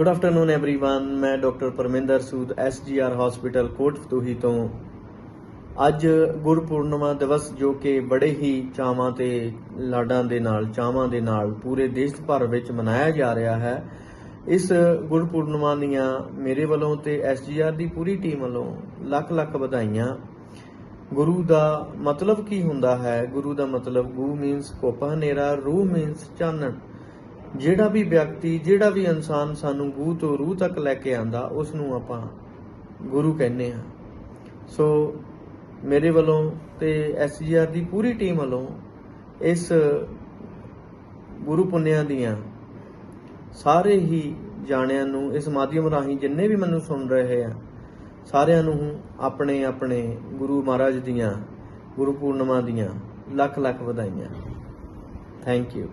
Afternoon everyone ਮੈਂ doctor Parminder Sood SGR hospital Kotfatuhi ਤੋਂ ਅੱਜ ਗੁਰਪੂਰਨਿਮਾ ਦਿਵਸ ਜੋ ਕਿ ਬੜੇ ਹੀ ਚਾਵਾਂ ਤੇ ਲਾਡਾਂ ਦੇ ਨਾਲ ਚਾਵਾਂ ਦੇ ਨਾਲ ਪੂਰੇ ਦੇਸ਼ ਭਰ ਵਿੱਚ ਮਨਾਇਆ ਜਾ ਰਿਹਾ ਹੈ ਇਸ ਗੁਰਪੂਰਨਿਮਾ ਦੀਆਂ ਮੇਰੇ ਵੱਲੋਂ ਤੇ ਐਸਜੀਆਰ ਦੀ ਪੂਰੀ ਟੀਮ ਵੱਲੋਂ ਲੱਖ ਲੱਖ ਵਧਾਈਆਂ ਗੁਰੂ ਦਾ ਮਤਲਬ ਕੀ ਹੁੰਦਾ ਹੈ ਗੁਰੂ ਦਾ ਮਤਲਬ ਗੂ ਮੀਨਸ ਕੋਪਾ ਹਨੇਰਾ ਰੂਹ ਮੀਨਸ ਚਾਨਣ ਜਿਹੜਾ ਵੀ ਵਿਅਕਤੀ, ਜਿਹੜਾ ਵੀ ਇਨਸਾਨ ਸਾਨੂੰ ਗੂਹ ਤੋਂ ਰੂਹ ਤੱਕ ਲੈ ਕੇ ਆਂਦਾ ਉਸ ਨੂੰ ਆਪਾਂ ਗੁਰੂ ਕਹਿੰਦੇ ਹਾਂ। ਸੋ ਮੇਰੇ ਵੱਲੋਂ ਤੇ ਐਸਜੀਆਰ ਦੀ ਪੂਰੀ ਟੀਮ ਵੱਲੋਂ ਇਸ ਗੁਰੂ ਪੁੰਨਿਆਂ ਦੀਆਂ ਸਾਰੇ ਹੀ ਜਾਣਿਆਂ ਨੂੰ, ਇਸ ਮਾਧਿਅਮ ਰਾਹੀਂ ਜਿੰਨੇ ਵੀ ਮੈਨੂੰ ਸੁਣ ਰਹੇ ਆ, ਸਾਰਿਆਂ ਨੂੰ ਆਪਣੇ ਆਪਣੇ ਗੁਰੂ ਮਹਾਰਾਜ ਦੀਆਂ, ਗੁਰੂ ਪੂਰਨਿਮਾ ਦੀਆਂ ਲੱਖ ਲੱਖ ਵਧਾਈਆਂ। Thank you